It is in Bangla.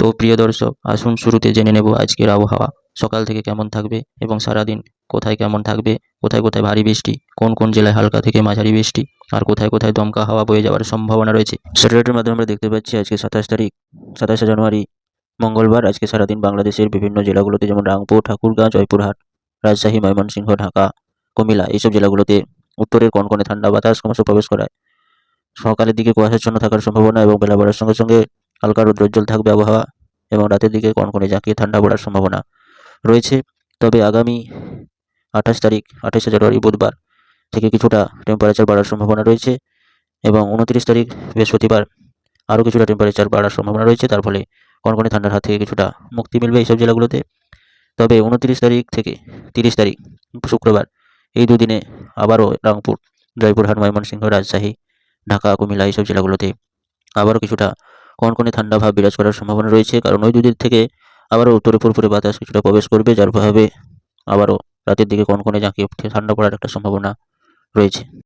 তো প্রিয় দর্শক, আসুন শুরুতে জেনে নেব আজকের আবহাওয়া। সকাল থেকে কেমন থাকবে এবং সারাদিন কোথায় কেমন থাকবে? কোথায় কোথায় ভারী বৃষ্টি? কোন কোন জেলায় হালকা থেকে মাঝারি বৃষ্টি? আর কোথায় কোথায় দমকা হাওয়া বয়ে যাওয়ার সম্ভাবনা রয়েছে? স্যাটেলাইটের মাধ্যমে আমরা দেখতে পাচ্ছি আজকে সাতাশ তারিখ, সাতাশে জানুয়ারি, মঙ্গলবার। আজকে সারাদিন বাংলাদেশের বিভিন্ন জেলাগুলোতে যেমন রাংপুর, ঠাকুরগাঁ, জয়পুরহাট, রাজশাহী, ময়মনসিংহ, ঢাকা, কুমিল্লা এইসব জেলাগুলোতে উত্তরের কনকনে ঠান্ডা বাতাস ক্রমশ প্রবেশ করায়। সকালের দিকে কুয়াশাচ্ছন্ন থাকার সম্ভাবনা এবং বেলা বাড়ার সঙ্গে সঙ্গে হালকা রৌদ্রোজ্জ্বল থাকবে আবহাওয়া। এবং রাতের দিকে কনকনে জাঁকিয়ে ঠান্ডা পড়ার সম্ভাবনা রয়েছে। তবে আগামী আঠাশ তারিখ, আঠাশে জানুয়ারি বুধবার থেকে কিছুটা টেম্পারেচার বাড়ার সম্ভাবনা রয়েছে এবং উনত্রিশ তারিখ বৃহস্পতিবার আরও কিছুটা টেম্পারেচার বাড়ার সম্ভাবনা রয়েছে। তার ফলে কনকনে ঠান্ডার হাত থেকে কিছুটা মুক্তি মিলবে এইসব জেলাগুলোতে। তবে উনত্রিশ তারিখ থেকে তিরিশ তারিখ শুক্রবার এই দুদিনে আবারও রংপুর, জয়পুরহাট, ময়মনসিংহ, রাজশাহী, ঢাকা, কুমিল্লা এইসব জেলাগুলোতে আবারও কিছুটা কনকনে ঠান্ডা ভাব বিরাজ করার সম্ভাবনা রয়েছে, কারণ ওই দুদিন থেকে আবারও উত্তরে পুরোপুরি বাতাস কিছুটা প্রবেশ করবে, যার প্রভাবে আবারও রাতের দিকে কনকনে জাঁকিয়ে ঠান্ডা পড়ার একটা সম্ভাবনা রয়েছে।